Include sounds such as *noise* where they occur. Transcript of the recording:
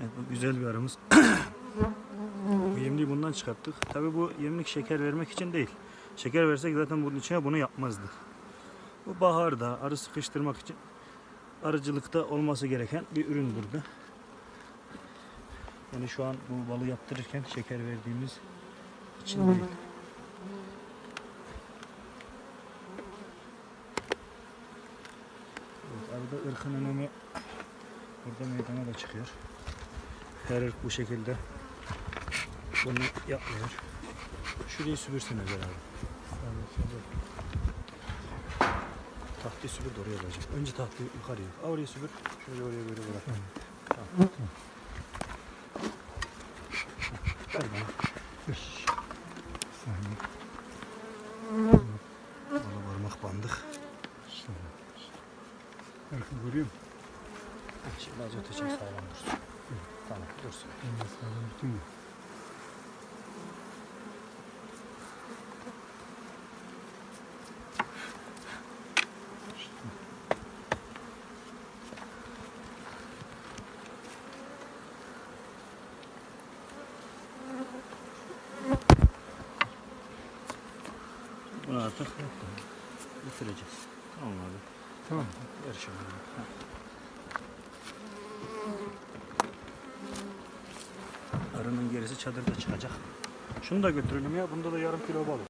Evet bu güzel bir arımız. *coughs* bu yemliği bundan çıkarttık. Tabi bu yemlik şeker vermek için değil. Şeker versek zaten bunun içine bunu yapmazdık. Bu baharda arı sıkıştırmak için arıcılıkta olması gereken bir ürün burada. Yani şu an bu balı yaptırırken şeker verdiğimiz için değil. Evet, arada ırkın önemi burada meydana da çıkıyor. Her ırk bu şekilde bunu yapmıyor. Şurayı süpürsene Özel abi. Tahtayı süpür de oraya olacak. Önce tahtayı yukarıya. Aa, Oraya süpür. Şöyle oraya böyle bırak. Tamam. Ver bana. Bana parmak bandık. Arka görüyor musun? Şimdi azot için sağlam dursun. Tamam dursun. Ondan sağlam bütün mü? Bunu artık bitireceğiz. Tamam abi. Tamam. Ver şunu. Ha. Arının gerisi çadırda çıkacak. Şunu da götürelim ya. Bunda da yarım kilo balık.